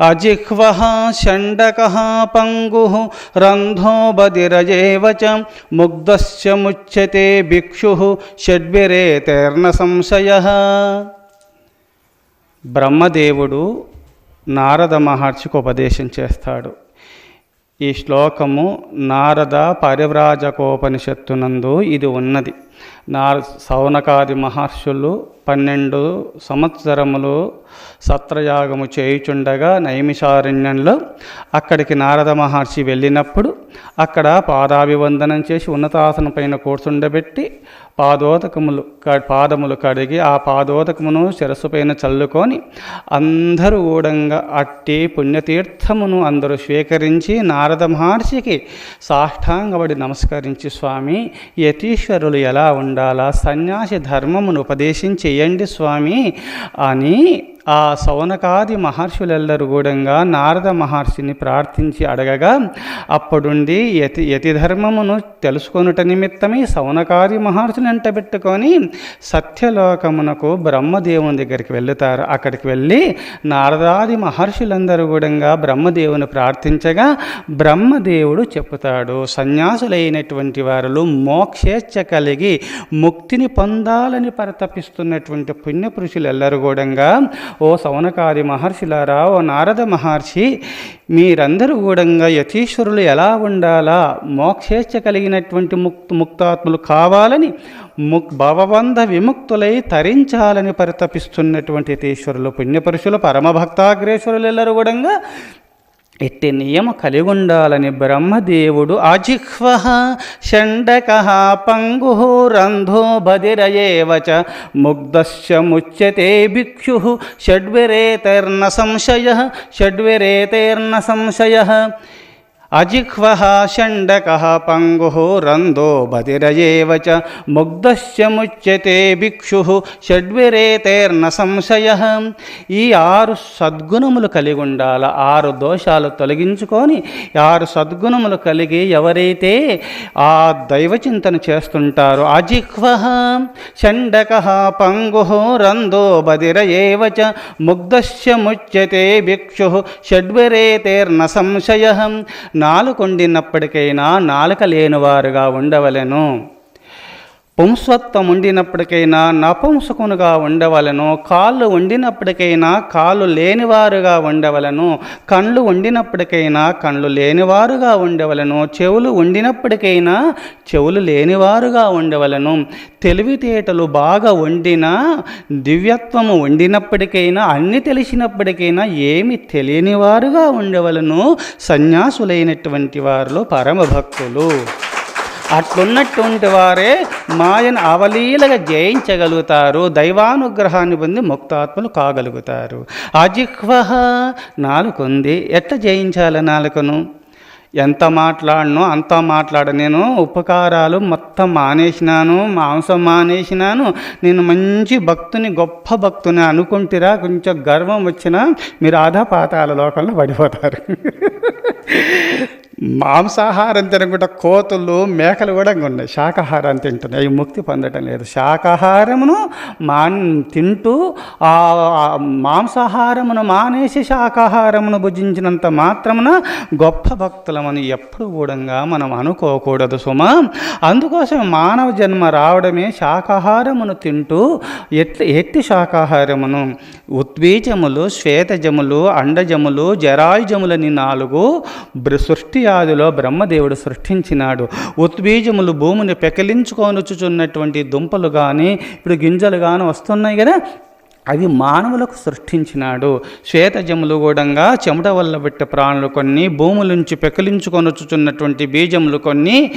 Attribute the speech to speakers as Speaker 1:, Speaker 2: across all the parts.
Speaker 1: అజిహ్వ షండక పంగు రంధ్రో బదిరజేవ చ ముగ్ధశ్చ ముచ్యతే భిక్షు సంశయ బ్రహ్మదేవుడు నారద మహర్షికి ఉపదేశం చేస్తాడు. ఈ శ్లోకము నారద పరివ్రాజకోపనిషత్తునందు ఇది ఉన్నది. నా సౌనకాది మహర్షులు పన్నెండు సంవత్సరములు సత్రయాగము చేయుచుండగా నైమిషారణ్యంలో అక్కడికి నారద మహర్షి వెళ్ళినప్పుడు అక్కడ పాదాభివందనం చేసి ఉన్నతాసనం పైన కూర్చుండబెట్టి పాదోదకములు పాదములు కడిగి ఆ పాదోదకమును శిరస్సు పైన చల్లుకొని అందరూ ఊడంగా అట్టి పుణ్యతీర్థమును అందరూ స్వీకరించి నారద మహర్షికి సాష్టాంగపడి నమస్కరించి స్వామి యతీశ్వరులు ఎలా ఉండాలా? సన్యాసి ధర్మమును ఉపదేశించేయండి స్వామి అని ఆ సౌనకాది మహర్షులెల్లరూ కూడా నారద మహర్షిని ప్రార్థించి అడగగా అప్పుడుండి యతి యతి ధర్మమును తెలుసుకొనుట నిమిత్తమై సౌనకాది మహర్షుని ఎంటబెట్టుకొని సత్యలోకమునకు బ్రహ్మదేవుని దగ్గరికి వెళ్తారు. అక్కడికి వెళ్ళి నారదాది మహర్షులందరూ కూడా బ్రహ్మదేవుని ప్రార్థించగా బ్రహ్మదేవుడు చెప్పుతాడు సన్యాసులైనటువంటి వారిలో మోక్షేచ్ఛ కలిగి ముక్తిని పొందాలని పరితపిస్తున్నటువంటి పుణ్యపురుషులు ఎల్లరూ కూడా ఓ సౌనకాది మహర్షిలారా ఓ నారద మహర్షి మీరందరూ కూడా యతీశ్వరులు ఎలా ఉండాలా? మోక్షేచ్ఛ కలిగినటువంటి ముక్త ముక్తాత్ములు కావాలని ముక్ భవబంధ విముక్తులై తరించాలని పరితపిస్తున్నటువంటి యతీశ్వరులు పుణ్యపురుషులు పరమభక్తాగ్రేశ్వరులు ఎల్లరూ కూడా ఎట్టి నియమ కలిగి ఉండాలని బ్రహ్మదేవుడు అజిహ్వ షండక పంగు రంధో బదిరయేవచ చ ముగ్ధశ్చ ముచ్యతే భిక్షు షడ్విరేతైర్న సంశయ షడ్విరేతైర్న సంశయ. అజిహ్వ షండక పంగు రందో బదిరయేవ చ ముగ్ధశ్చ ముచ్యతే భిక్షు షడ్విరేతేర్న సంశయ. ఈ ఆరు సద్గుణములు కలిగి ఉండాలి ఆరు దోషాలు తొలగించుకొని ఆరు సద్గుణములు కలిగి ఎవరైతే ఆ దైవ చింతన చేస్తుంటారో అజిహ్వ షండక పంగు రందో బదిరయేవ చ ముగ్ధశ్చ ముచ్యతే భిక్షు షడ్విరేతేర్న సంశయ. నాలుకొండినప్పటికైనా నాలుక లేనివారుగా ఉండవలెను. పుంసత్వం ఉండినప్పటికైనా నపుంసకునుగా ఉండవలను కాళ్ళు వండినప్పటికైనా కాళ్ళు లేనివారుగా ఉండవలను కళ్ళు వండినప్పటికైనా కళ్ళు లేనివారుగా ఉండవలను చెవులు వండినప్పటికైనా చెవులు లేనివారుగా ఉండవలను. తెలివితేటలు బాగా వండినా దివ్యత్వము వండినప్పటికైనా అన్ని తెలిసినప్పటికైనా ఏమి తెలియనివారుగా ఉండవలను సన్యాసులైనటువంటి వారిలో పరమభక్తులు. అట్లున్నటువంటి వారే మాయను అవలీలగా జయించగలుగుతారు దైవానుగ్రహాన్ని పొంది ముక్తాత్మలు కాగలుగుతారు. అజిహ్వ నాలుకుంది. ఎట్లా జయించాలి నాలుకను? ఎంత మాట్లాడనో అంత మాట్లాడ. నేను ఉపకారాలు మొత్తం మానేసినాను మాంసం మానేసినాను. నేను మంచి భక్తుని గొప్ప భక్తుని అనుకుంటురా కొంచెం గర్వం వచ్చినా మీరు ఆధా పాతాల లోకంలో పడిపోతారు. మాంసాహారం తినకుండా కోతులు మేకలు కూడా ఉన్నాయి. శాకాహారం తింటున్నాయి. అవి ముక్తి పొందటం లేదు. శాకాహారమును మాన్ తింటూ ఆ ఆ మాంసాహారమును మానేసి శాకాహారమును భుజించినంత మాత్రమున గొప్ప భక్తులమని ఎప్పుడు కూడా మనం అనుకోకూడదు సుమా. అందుకోసం మానవ జన్మ రావడమే శాకాహారమును తింటూ ఎట్టి ఎట్టి శాకాహారమును ఉద్వీజములు శ్వేతజములు అండజములు జరాయుజములని నాలుగు సృష్టి ఆదిలో బ్రహ్మదేవుడు సృష్టించినాడు. ఉద్వీజములు భూమిని పెకలించుకొనుచుచున్నటువంటి దుంపలు కానీ ఇప్పుడు గింజలు కానీ వస్తున్నాయి కదా అవి మానవులకు సృష్టించినాడు. శ్వేతజములు కూడా చెమట వల్ల పెట్టే ప్రాణులు కొన్ని భూముల నుంచి పెకలించుకొనుచుచున్నటువంటి బీజములు కొన్ని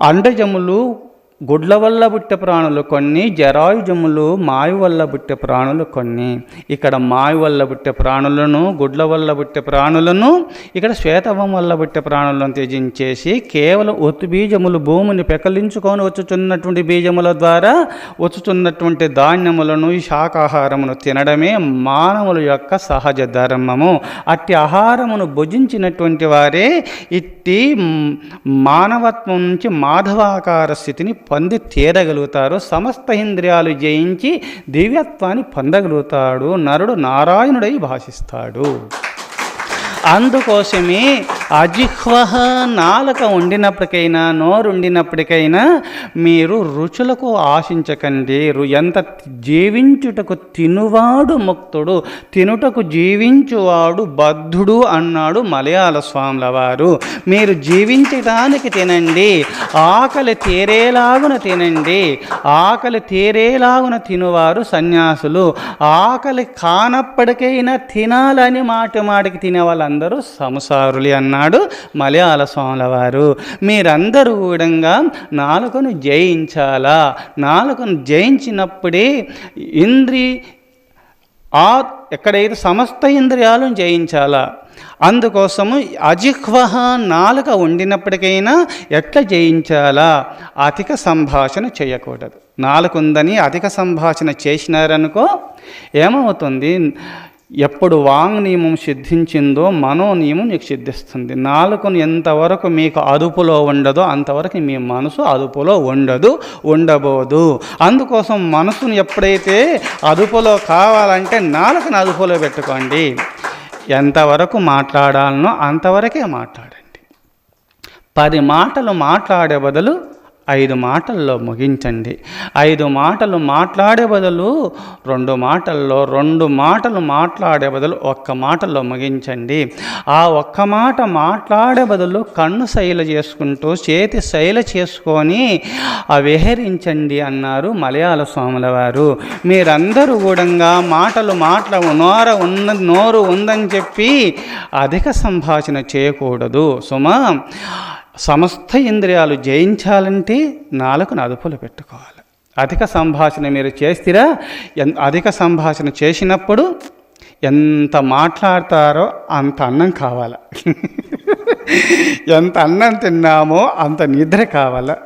Speaker 1: అండజములు గుడ్ల వల్ల పుట్టే ప్రాణులు కొన్ని జరాయుజములు మాయు వల్ల పుట్టే ప్రాణులు కొన్ని. ఇక్కడ మాయు వల్ల పుట్టే ప్రాణులను గుడ్ల వల్ల పుట్టే ప్రాణులను ఇక్కడ శ్వేతవం వల్ల పుట్టే ప్రాణులను త్యజించేసి కేవలం ఒత్తు బీజములు భూమిని పెకలించుకొని వచ్చుచున్నటువంటి బీజముల ద్వారా వచ్చుచున్నటువంటి ధాన్యములను ఈ శాకాహారమును తినడమే మానవుల యొక్క సహజ ధర్మము. అట్టి ఆహారమును భుజించినటువంటి వారే ఇట్టి మానవత్వం నుంచి మాధవాకార స్థితిని పొంది తీరగలుగుతారు. సమస్త ఇంద్రియాలు జయించి దివ్యత్వాన్ని పొందగలుగుతాడు. నరుడు నారాయణుడై భాషిస్తాడు. అందుకోసమే అజిహ్వ నాలుక ఉండినప్పటికైనా నోరుండినప్పటికైనా మీరు రుచులకు ఆశించకండి. ఎంత జీవించుటకు తినువాడు ముక్తుడు తినుటకు జీవించువాడు బద్ధుడు అన్నాడు మలయాళ స్వాముల వారు మీరు జీవించడానికి తినండి ఆకలి తీరేలాగున తినండి. ఆకలి తీరేలాగున తినువారు సన్యాసులు. ఆకలి కానప్పటికైనా తినాలని మాట మాటికి తినే వాళ్ళందరూ సంసారులు అన్నాడు మలయాళ స్వాముల వారు మీరందరూ కూడా నాలుకను జయించాలా? నాలుకను జయించినప్పుడే ఇంద్రి ఆ ఎక్కడైతే సమస్త ఇంద్రియాలను జయించాలా? అందుకోసము అజిహ్వహ నాలుక ఉండినప్పటికైనా ఎట్లా జయించాలా? అధిక సంభాషణ చేయకూడదు. నాలుగు ఉందని అధిక సంభాషణ చేసినారనుకో ఏమవుతుంది? ఎప్పుడు వాంగ్ నియమం సిద్ధించిందో మనో నియమం నీకు సిద్ధిస్తుంది. నాలుకను ఎంతవరకు మీకు అదుపులో ఉండదో అంతవరకు మీ మనసు అదుపులో ఉండదు ఉండబోదు. అందుకోసం మనసును ఎప్పుడైతే అదుపులో కావాలంటే నాలుకను అదుపులో పెట్టుకోండి. ఎంతవరకు మాట్లాడాలనో అంతవరకే మాట్లాడండి. పది మాటలు మాట్లాడే బదులు ఐదు మాటల్లో ముగించండి. ఐదు మాటలు మాట్లాడే బదులు రెండు మాటల్లో రెండు మాటలు మాట్లాడే బదులు ఒక్క మాటల్లో ముగించండి. ఆ ఒక్క మాట మాట్లాడే బదులు కన్ను శైల చేసుకుంటూ చేతి శైల చేసుకొని ఆ విహరించండి అన్నారు మలయాళ స్వాముల వారు. మీరందరూ కూడా మాటలు మాటల నోర ఉన్న నోరు ఉందని చెప్పి అధిక సంభాషణ చేయకూడదు. సుమా సమస్త ఇంద్రియాలు జయించాలంటే నాలుకను అదుపులో పెట్టుకోవాలి. అధిక సంభాషణ మీరు చేస్తారా ఎన్ అధిక సంభాషణ చేసినప్పుడు ఎంత మాట్లాడతారో అంత అన్నం కావాలి. ఎంత అన్నం తిన్నామో అంత నిద్ర కావాల.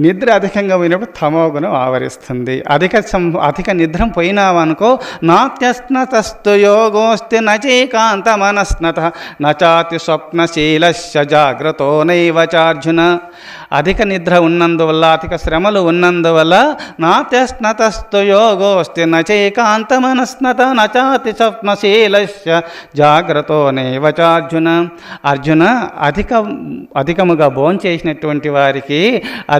Speaker 1: నిద్ర అధికంగా పోయినప్పుడు తమోగుణం ఆవరిస్తుంది. అధిక సం అధిక నిద్రం పోయినావనుకో నాత్యస్నతస్తు యోగోస్తి నచైకాంత మనస్నత నచాతి స్వప్నశీలస్య జాగ్రతో నైవచార్జున అధిక నిద్ర ఉన్నందువల్ల అధిక శ్రమలు ఉన్నందువల్ల నాత్యస్నతస్తు యోగోస్తి నచైకాంత మనస్నత నచాతి స్వప్నశీలస్య జాగ్రతో నైవచార్జున అర్జున అధిక అధికముగా భోంచేసినటువంటి వారికి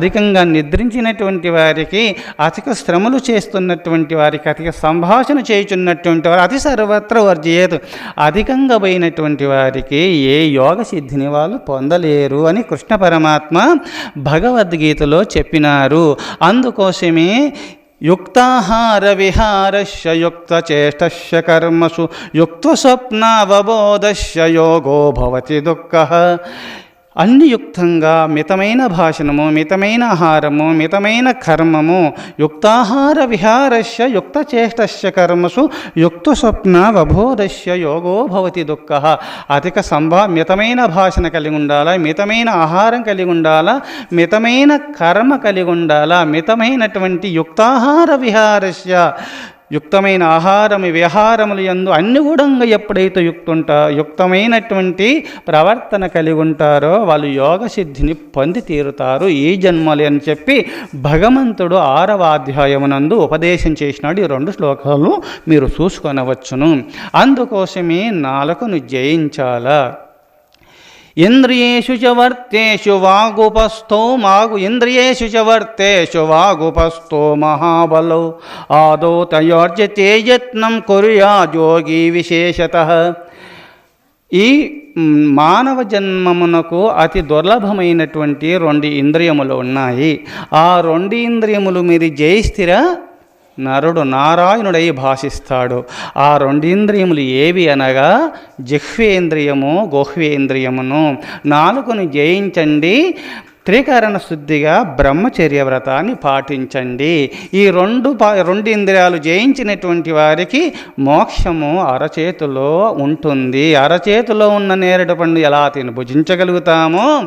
Speaker 1: అధికంగా నిద్రించినటువంటి వారికి అధిక శ్రమలు చేస్తున్నటువంటి వారికి అధిక సంభాషణ చేయుచున్నటువంటి వారు అతి సర్వత్ర వర్జయేదు. అధికంగా పోయినటువంటి వారికి ఏ యోగ సిద్ధిని వాళ్ళు పొందలేరు అని కృష్ణ పరమాత్మ భగవద్గీతలో చెప్పినారు. అందుకోసమే యుక్తాహార విహారస్య యుక్త చేష్టస్య కర్మసు యుక్త స్వప్నావబోధస్య యోగో భవతి దుఃఖ. అన్ని యుక్తంగా మితమైన భాషణము మితమైన ఆహారము మితమైన కర్మము యుక్తాహార విహారస్య యుక్తచేష్టస్య కర్మసు యుక్త స్వప్న వబోధస్య యోగో భవతి దుఃఖ. అధిక సంభా మితమైన భాషణ కలిగి ఉండాలా మితమైన ఆహారం కలిగి ఉండాలా మితమైన కర్మ కలిగి ఉండాలా మితమైనటువంటి యుక్తాహార విహారస్య యుక్తమైన ఆహారము విహారములు ఎందు అన్ని కూడా ఎప్పుడైతే యుక్తుంటా యుక్తమైనటువంటి ప్రవర్తన కలిగి ఉంటారో వాళ్ళు యోగ సిద్ధిని పొంది తీరుతారు. ఈ జన్మలు అని చెప్పి భగవంతుడు ఆరవ అధ్యాయమునందు ఉపదేశం చేసినాడు. ఈ రెండు శ్లోకాలు మీరు చూసుకొనవచ్చును. అందుకోసమే నాలుకను జయించాలా. ఇంద్రియేషు చ వర్తేషు వాగుపస్థో మాగు ఇంద్రియేషు చ వర్తేషు వాగుపస్థో మహాబలో. ఆదో తయోర్జతే యత్నం కురుయా జోగి విశేషత. ఈ మానవ జన్మమునకు అతి దుర్లభమైనటువంటి రెండు ఇంద్రియములు ఉన్నాయి. ఆ రెండు ఇంద్రియములు మీరు జయిstiరా నరుడు నారాయణుడై భాషిస్తాడు. ఆ రెండింద్రియములు ఏవి అనగా జిహ్వేంద్రియము గోహ్వేంద్రియమును. నాలుగును జయించండి. త్రికరణ శుద్ధిగా బ్రహ్మచర్య వ్రతాన్ని పాటించండి. ఈ రెండు పా రెండు ఇంద్రియాలు జయించినటువంటి వారికి మోక్షము అరచేతిలో ఉంటుంది. అరచేతిలో ఉన్న నేరేడు పండు ఎలా తిని భుజించగలుగుతామో?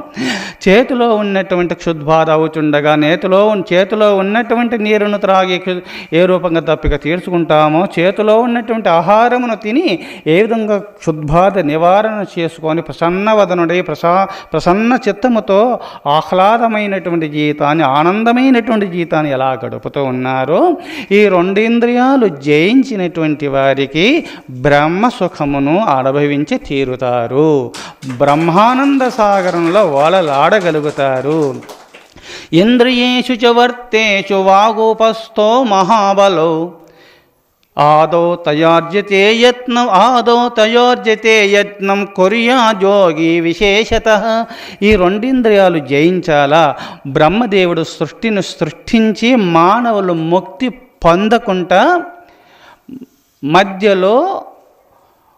Speaker 1: చేతిలో ఉన్నటువంటి క్షుద్బాధ అవుతుండగా నేతిలో ఉన్న- చేతిలో ఉన్నటువంటి నీరును త్రాగి ఏ రూపంగా తప్పిక తీర్చుకుంటామో చేతిలో ఉన్నటువంటి ఆహారమును తిని ఏ విధంగా క్షుద్బాధ నివారణ చేసుకొని ప్రసన్నవదనుడై ప్రసా ప్రసన్న చిత్తముతో ఆహ్లాదమైనటువంటి జీవితాన్ని ఆనందమైనటువంటి జీవితాన్ని ఎలా గడుపుతూ ఉన్నారో ఈ రెండింద్రియాలు జయించినటువంటి వారికి బ్రహ్మ సుఖమును అనుభవించి తీరుతారు. బ్రహ్మానంద సాగరంలో వలలాడగలుగుతారు. ఇంద్రియేషు చ వర్తేషు వాగోపస్థో మహాబలో. ఆదో తయోర్జతే యత్నం ఆదో తయోర్జతే యత్నం కొరియా జోగి విశేషత ఈ రెండింద్రియాలు జయించాలా బ్రహ్మదేవుడు సృష్టిని సృష్టించి మానవులు ముక్తి పొందకుండా మధ్యలో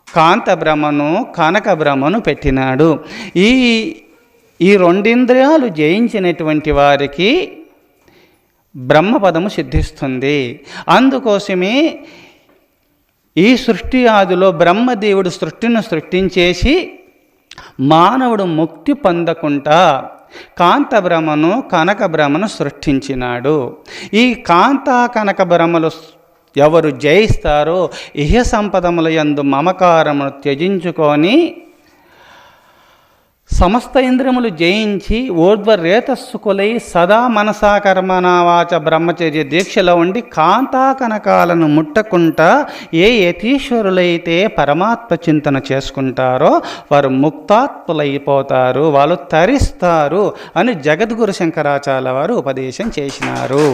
Speaker 1: కాంత భ్రమను కనక భ్రమను పెట్టినాడు ఈ ఈ రెండింద్రియాలు జయించినటువంటి వారికి బ్రహ్మపదము సిద్ధిస్తుంది అందుకోసమే ఈ సృష్టి ఆదిలో బ్రహ్మదేవుడు సృష్టిని సృష్టించేసి మానవుడు ముక్తి పొందకుండా కాంత భ్రమను కనక భ్రమను సృష్టించినాడు. ఈ కాంత కనక భ్రమలు ఎవరు జయిస్తారో ఇహ సంపదముల యందు మమకారమును త్యజించుకొని సమస్త ఇంద్రియములు జయించి ఊర్ధ్వరేతస్సుకులై సదా మనసా కర్మనావాచ బ్రహ్మచర్య దీక్షలో ఉండి కాంతా కనకాలను ముట్టకుండా ఏ యతీశ్వరులైతే పరమాత్మ చింతన చేసుకుంటారో వారు ముక్తాత్ములైపోతారు వాళ్ళు తరిస్తారు అని జగద్గురు శంకరాచార్య వారు ఉపదేశం చేసినారు.